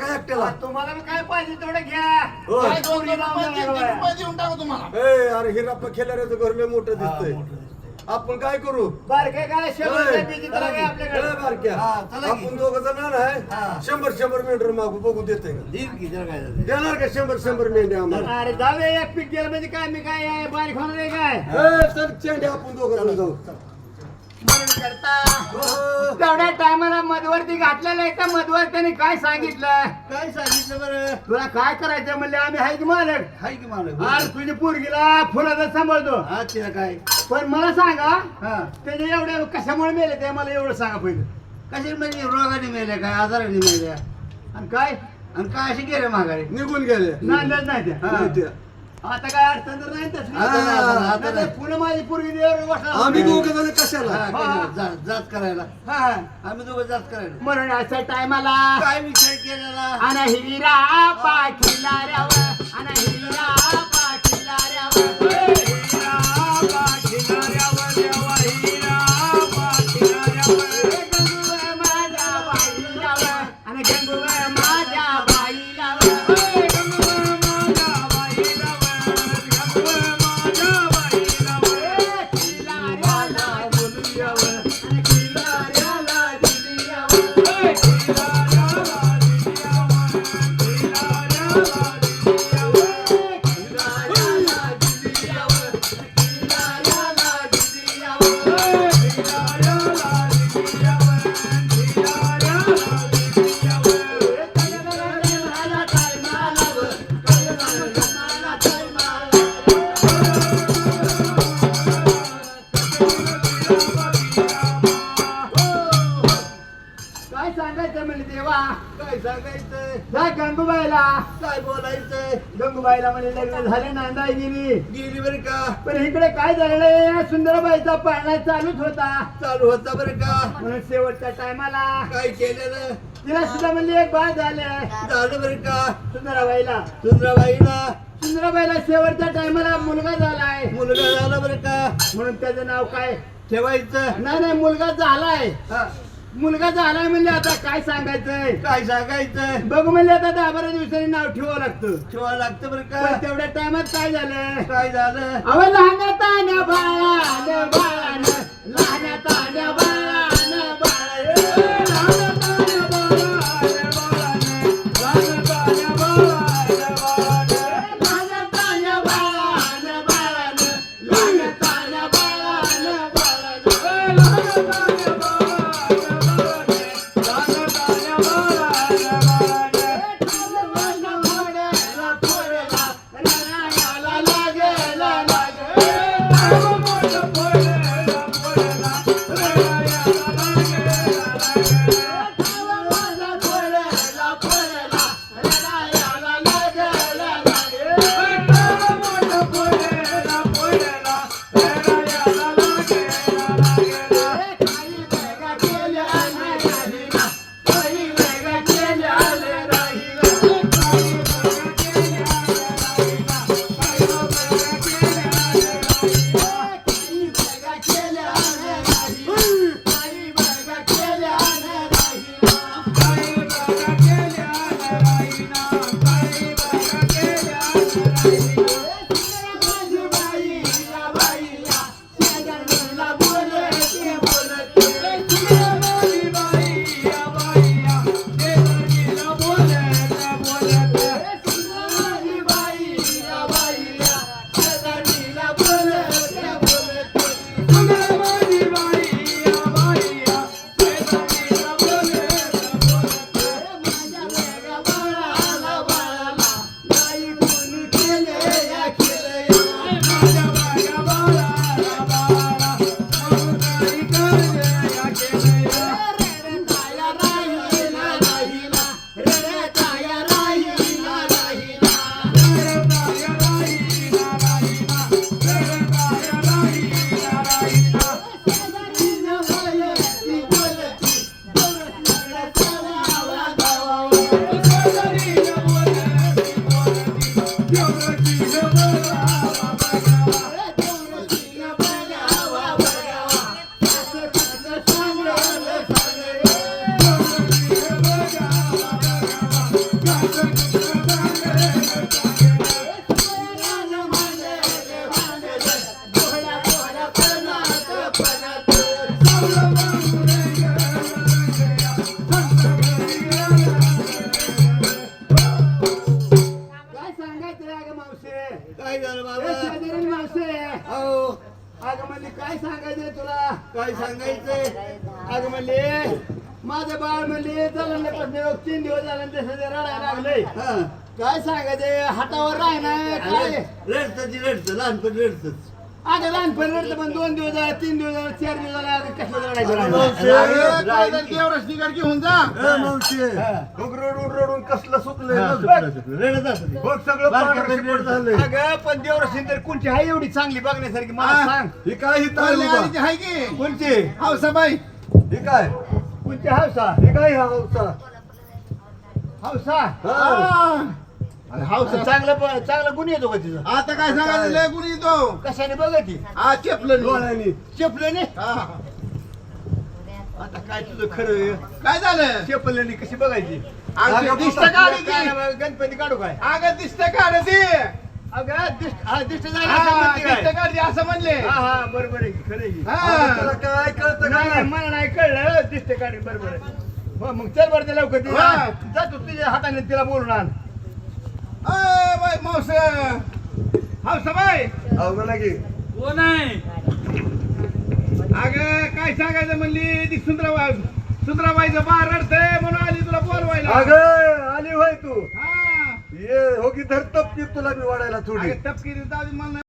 काय एकट्याला तुम्हाला मग काय पाहिजे तेवढं घ्या. हो. काय दोन्ही लावून रुपये देणार तीन बाया. रुपये देऊन टाकू तुम्हाला. ए अरे हिराप्पा खेळणाऱ्याचं घर लय मोठं दिसतंय. आपण काय करू? बारके काय शेवटच्या बीजी तर काय ए, आपल्याकडे. बारक्या. हा, चला की. आपण दोघ जण आहे. हा. शंभर शंभर मेंढर मागू बघू देते का? देईल की त्याला काय झालं. देणार का शंभर शंभर मेंढे आम्हाला? अरे जाऊ दे एक पीक गेलं म्हणजे काय? मी काय आहे, बारीक होणार आहे काय? ए, चल चेंडे आपण दोघ जण जाऊ. करता. हो. तेवढ्या टायमाला मधवरती घातलेलं आहे का मधवरत्याने काय सांगितलं? काय सांगितलं बरं? तुला काय करायचं म्हणले? आम्ही आहे की मालक? हाय की मालक आज तुझी पोरगीला फुलाचा सांभाळतो. हा तिला काय? पण मला सांगा हा. त्याचे एवढे कशामुळे मेले ते मला एवढं सांगा पहिलं. कशी म्हणजे रोगाने मेल्या काय? आजाराने मेल्या आणि काय? आणि काय असे गेले माघारी? निघून गेले? नाही ते हा. नाही ते. आता काय अडचण तर नाही तसली. आता नाही, नाही. पुन्हा माझी. आम्ही दोघ जण कशाला? हा, जा- जात करायला. आम्ही दोघं जात करायला. म्हणून अशा टायमाला. काय विचार केलेला? आणि हिरा पाखिला रव आणि Thank you. देवा काय सांगायचं काय गंगूबाईला. काय बोलायचं गंगूबाईला म्हणजे लग्न झाले नांदाई गेली. गेली बरं का? पण इकडे काय झालेलं सुंदरबाईचा पाळणा चालूच होता. चालू होता बरं का? म्हणून शेवटच्या टायमाला काय केलेलं? तिला सुद्धा म्हणजे एक बाळ झाले झालं बरं का? सुंदराबाईला. सुंदराबाईला? सुंदराबाईला शेवटच्या टायमाला मुलगा झालाय. मुलगा झाला बरं का? म्हणून त्याचं नाव काय? ठेवायचं? नाही नाही मुलगा झालाय. मुलगा झालाय म्हणजे आता काय सांगायचंय? काय सांगायचं बघ म्हणजे आता दहा बारा दिवसांनी नाव ठेवावं लागतं. ठेवा लागतं बरं पण का तेवढ्या टायमात काय झालं? काय झालं? अव लहान तान्या बाळान बाळान लहान तान्या बाळान. अगं म्हणली काय सांगायचंय तुला? काय सांगायचंय? अग म्हणले माझं बाळ म्हणले जलंदपासून निरोप तीन दिवस झाल्यानंतर सध्या रडायला लागले. काय सांगायचंय? हातावर राहणार काय? रडतं ती रडतं लहानपणी रडतंच अगं लहानपणी रडतं पण दोन दिवस झाले तीन दिवस झाले चार दिवस झाले अगं कसलं रडायचं? राहिलं? देवराज घेऊन जा. रडून कसलं हा. सुकलं. रडत असतं. बघ सगळं पांढरं शिपट झालंय. अगं पण देवराज तर कोणची आहे एवढी चांगली बघण्यासारखी? मला सांग. ही काय ही तार उभा? आहे की? कोणची? हौसाबाई ही काय? कोणची हौसा ही काय हा हौसा हौसा हा. चांगलं प- चांगलं गुण येतो का तिचा? आता काय सांगायचं? लय कुणी येतो. कशाने बघ ती हा चेपलं डोळ्यांनी. चेपल्याने आता काय तुझं खरं आहे? काय झालं? चेपल्याने कशी बघायची? अगं दिसतं काय गणपती काढू काय? अगं दिसतं काढ ते? अगं दिष्ट हा दिष्ट झाली हा, असं म्हणते दिसतं? काढ असं म्हणले? हा हा बरोबर आहे की, खरं आहे की. आता तुला हा काय कळतं नाही का मला नाही कळलं दिसते काढ बरोबर आहे. हो मग चल बरं ते लवकर हा. जातो तुझ्या हाताने तिला बोलून आण. बाई मावस हौसा बाय अवघड लागे कोण आहे? अगं काय सांगायचं म्हणली? ती सुंदराबाई सुंदराबाईचं बाळ रडतंय म्हणून आली तुला बोलवायला. अगं आली होय तू. हा. ये हो की धर तपकी तुला मी वाढायला थोडी. अगं तपकिरी जाऊ दे, मला